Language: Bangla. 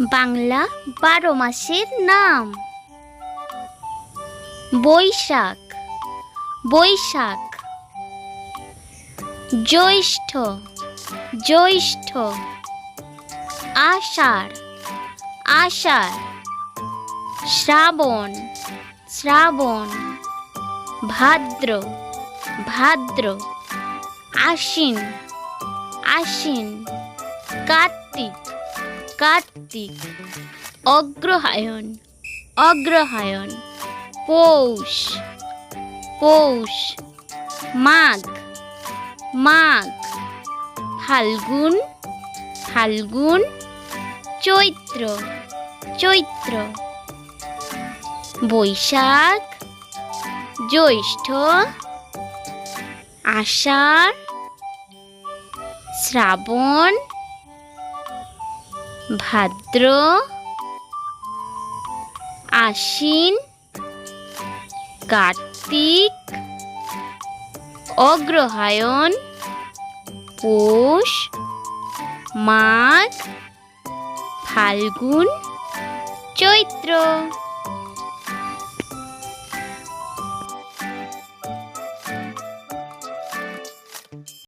বাংলা বারো মাসের নাম। বৈশাখ বৈশাখ। জ্যৈষ্ঠ জ্যৈষ্ঠ। আষাঢ় আষাঢ়। শ্রাবণ শ্রাবণ। ভাদ্র ভাদ্র। আশ্বিন আশ্বিন। কার্তিক কার্তিক, অগ্রহায়ণ অগ্রহায়ণ, পৌষ পৌষ, মাঘ মাঘ, ফাল্গুন ফাল্গুন, চৈত্র চৈত্র, বৈশাখ, জ্যৈষ্ঠ, আষাঢ়, শ্রাবণ ভাদ্র আশ্বিন কার্তিক অগ্রহায়ণ পৌষ মাঘ ফাল্গুন চৈত্র।